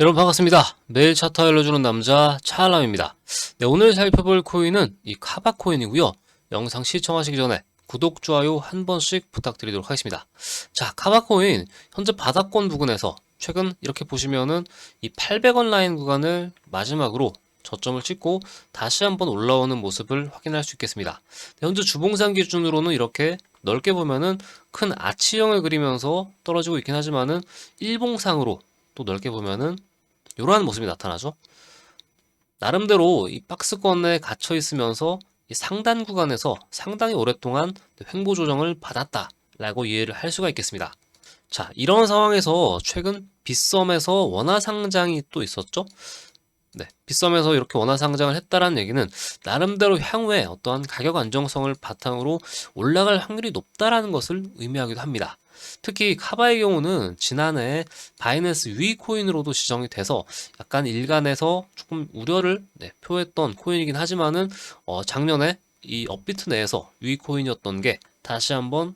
여러분 반갑습니다. 매일 차트 알려주는 남자 차알람입니다. 네, 오늘 살펴볼 코인은 이 카바 코인이고요. 영상 시청하시기 전에 구독, 좋아요 한 번씩 부탁드리도록 하겠습니다. 자, 카바 코인 현재 바닥권 부근에서 최근 이렇게 보시면은 이 800원 라인 구간을 마지막으로 저점을 찍고 다시 한번 올라오는 모습을 확인할 수 있겠습니다. 네, 현재 주봉상 기준으로는 이렇게 넓게 보면은 큰 아치형을 그리면서 떨어지고 있긴 하지만은 일봉상으로 또 넓게 보면은 이러한 모습이 나타나죠. 나름대로 이 박스권에 갇혀 있으면서 이 상단 구간에서 상당히 오랫동안 횡보 조정을 받았다라고 이해를 할 수가 있겠습니다. 자, 이런 상황에서 최근 빗썸에서 원화 상장이 또 있었죠. 네, 빗썸에서 이렇게 원화 상장을 했다라는 얘기는 나름대로 향후에 어떠한 가격 안정성을 바탕으로 올라갈 확률이 높다라는 것을 의미하기도 합니다. 특히 카바의 경우는 지난해 바이낸스 유의 코인으로도 지정이 돼서 약간 일간에서 조금 우려를 네, 표했던 코인이긴 하지만은 어, 작년에 이 업비트 내에서 유의 코인이었던 게 다시 한번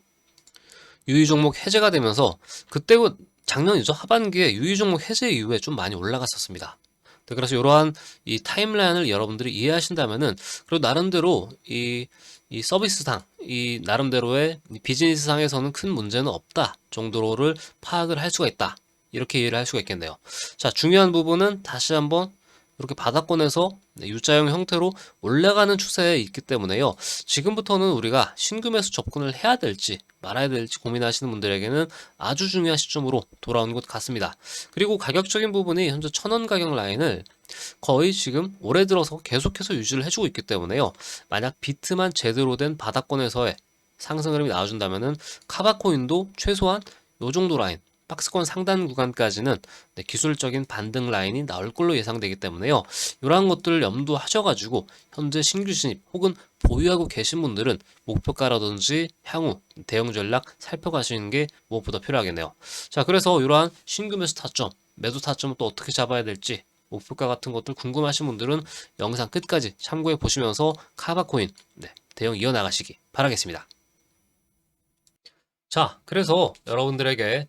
유의 종목 해제가 되면서 그때 그 작년이죠 하반기에 유의 종목 해제 이후에 좀 많이 올라갔었습니다. 네, 그래서 이러한 이 타임라인을 여러분들이 이해하신다면은 그리고 나름대로 이, 이 서비스상 이 나름대로의 이 비즈니스상에서는 큰 문제는 없다 정도를 파악을 할 수가 있다 이렇게 이해를 할 수가 있겠네요. 자 중요한 부분은 다시 한번 이렇게 바닥권에서 네, U자형 형태로 올라가는 추세에 있기 때문에요. 지금부터는 우리가 매수 접근을 해야 될지 말아야 될지 고민하시는 분들에게는 아주 중요한 시점으로 돌아온 것 같습니다. 그리고 가격적인 부분이 현재 천원 가격 라인을 거의 지금 올해 들어서 계속해서 유지를 해주고 있기 때문에요. 만약 비트만 제대로 된 바닥권에서의 상승 흐름이 나와준다면 은 카바코인도 최소한 요 정도 라인 박스권 상단 구간까지는 네, 기술적인 반등 라인이 나올 걸로 예상되기 때문에요. 이러한 것들을 염두하셔가지고 현재 신규 진입 혹은 보유하고 계신 분들은 목표가라든지 향후 대응 전략 살펴가시는 게 무엇보다 필요하겠네요. 자, 그래서 이러한 신규 매수 타점, 매도 타점을 또 어떻게 잡아야 될지 목표가 같은 것들 궁금하신 분들은 영상 끝까지 참고해 보시면서 카바코인 네, 대응 이어나가시기 바라겠습니다. 자, 그래서 여러분들에게